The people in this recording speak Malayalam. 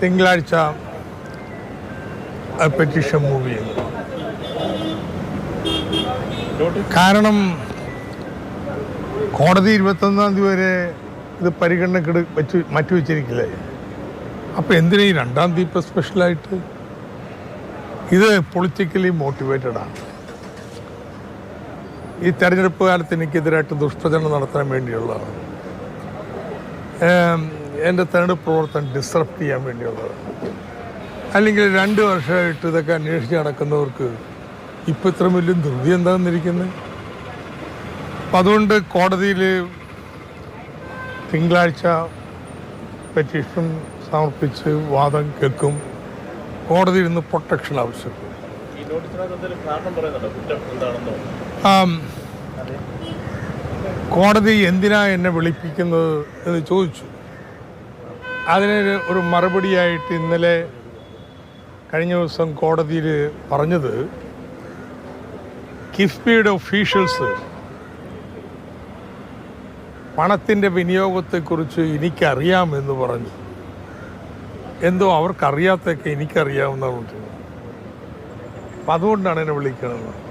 തിങ്കളാഴ്ച പെറ്റീഷൻ മൂവ് ചെയ്യുന്നു കാരണം കോടതി ഇരുപത്തൊന്നാം തീയതി വരെ ഇത് പരിഗണനക്ക് വെച്ച് മാറ്റിവെച്ചിരിക്കില്ലേ അപ്പോൾ എന്തിനാ ഈ രണ്ടാം തീയതി ഇപ്പോൾ സ്പെഷ്യലായിട്ട് ഇത് പൊളിറ്റിക്കലി മോട്ടിവേറ്റഡ് ആണ്. ഈ തെരഞ്ഞെടുപ്പ് കാലത്ത് എനിക്കെതിരായിട്ട് ദുഷ്പ്രചരണം നടത്താൻ വേണ്ടിയുള്ളതാണ്. എന്റെ തെരഞ്ഞെടുപ്പ് പ്രവർത്തനം ഡിസ്റപ്റ്റ് ചെയ്യാൻ വേണ്ടിയുള്ളത് അല്ലെങ്കിൽ രണ്ട് വർഷമായിട്ട് ഇതൊക്കെ അന്വേഷിച്ച് നടക്കുന്നവർക്ക് ഇപ്പം ഇത്ര വലിയ ധൃതി എന്താണെന്നിരിക്കുന്നത് അപ്പം അതുകൊണ്ട് കോടതിയിൽ തിങ്കളാഴ്ച പെറ്റീഷൻ സമർപ്പിച്ച് വാദം കേൾക്കും. കോടതിയിൽ നിന്ന് പ്രൊട്ടക്ഷൻ ആവശ്യപ്പെടും. ഈ നോട്ടീസിനകത്ത് കാരണം പറയുന്നുണ്ടോ? കുറ്റം എന്താണെന്നോ? കോടതി എന്തിനാ എന്നെ വിളിപ്പിക്കുന്നത് എന്ന് ചോദിച്ചു. അതിന് ഒരു മറുപടിയായിട്ട് ഇന്നലെ കഴിഞ്ഞ ദിവസം കോടതിയിൽ പറഞ്ഞത് കിഫ്ബിയുടെ ഒഫീഷ്യൽസ് പണത്തിന്റെ വിനിയോഗത്തെക്കുറിച്ച് എനിക്കറിയാമെന്ന് പറഞ്ഞു. എന്തോ അവർക്കറിയാത്തൊക്കെ എനിക്കറിയാവുന്നതുകൊണ്ട് അപ്പം അതുകൊണ്ടാണ് എന്നെ വിളിക്കണമെന്ന്.